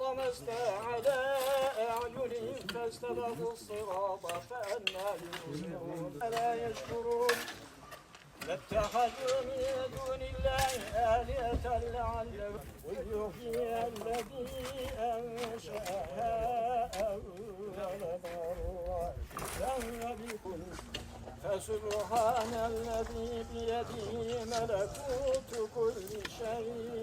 طمست على أعينهم فاستبقوا الصراط فأنى يبصرون ألا يشكرون؟ لاتخذوا من دون الله آلهة لعلهم ويحيي الذي أنشأها أول مرة وهو بكل فسبحان الذي بيده ملكوت كل شيء.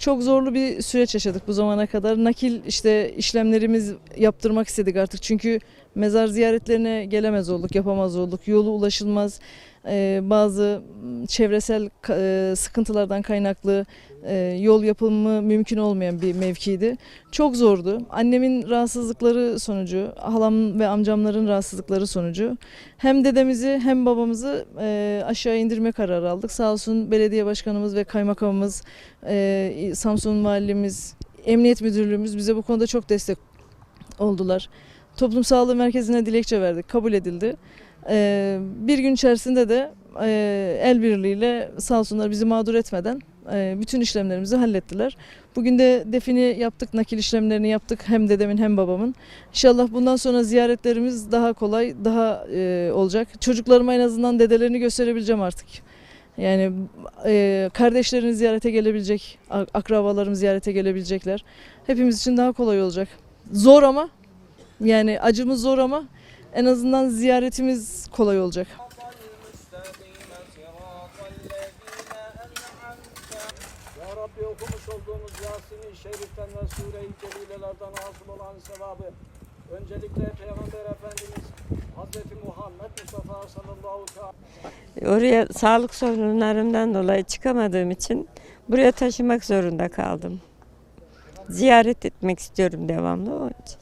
Çok zorlu bir süreç yaşadık bu zamana kadar. Nakil işte işlemlerimiz yaptırmak istedik artık. Çünkü mezar ziyaretlerine gelemez olduk, yapamaz olduk. Yolu ulaşılmaz. Ee, bazı m, çevresel e, sıkıntılardan kaynaklı e, yol yapımı mümkün olmayan bir mevkiydi. Çok zordu. Annemin rahatsızlıkları sonucu, halam ve amcamların rahatsızlıkları sonucu hem dedemizi hem babamızı aşağı indirme kararı aldık. Sağ olsun belediye başkanımız ve kaymakamımız Samsun Valimiz, Emniyet Müdürlüğümüz bize bu konuda çok destek oldular. Toplum Sağlığı Merkezi'ne dilekçe verdik, kabul edildi. Ee, bir gün içerisinde de e, el birliğiyle sağ olsunlar bizi mağdur etmeden e, bütün işlemlerimizi hallettiler. Bugün de defini yaptık, nakil işlemlerini yaptık hem dedemin hem babamın. İnşallah bundan sonra ziyaretlerimiz daha kolay, daha e, olacak. Çocuklarıma en azından dedelerini gösterebileceğim artık. Yani e, kardeşlerini ziyarete gelebilecek, akrabalarım ziyarete gelebilecekler. Hepimiz için daha kolay olacak. Zor ama yani acımız zor ama en azından ziyaretimiz kolay olacak. Okumuş olduğumuz Yasin-i Şerif'ten ve Sure-i Celilelerden hasıl olan sevabı öncelikle Peygamber Efendimiz Hazreti Muhammed Mustafa sallallahu aleyhi Oraya sağlık sorunlarımdan dolayı çıkamadığım için buraya taşımak zorunda kaldım. Ziyaret etmek istiyorum devamlı onun için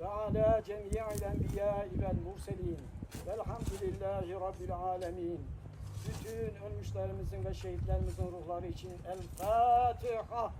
ve ala cemi'il enbiya'i vel murselin. Velhamdülillahi rabbil alemin. Bütün ölmüşlerimizin ve şehitlerimizin ruhları için El Fatiha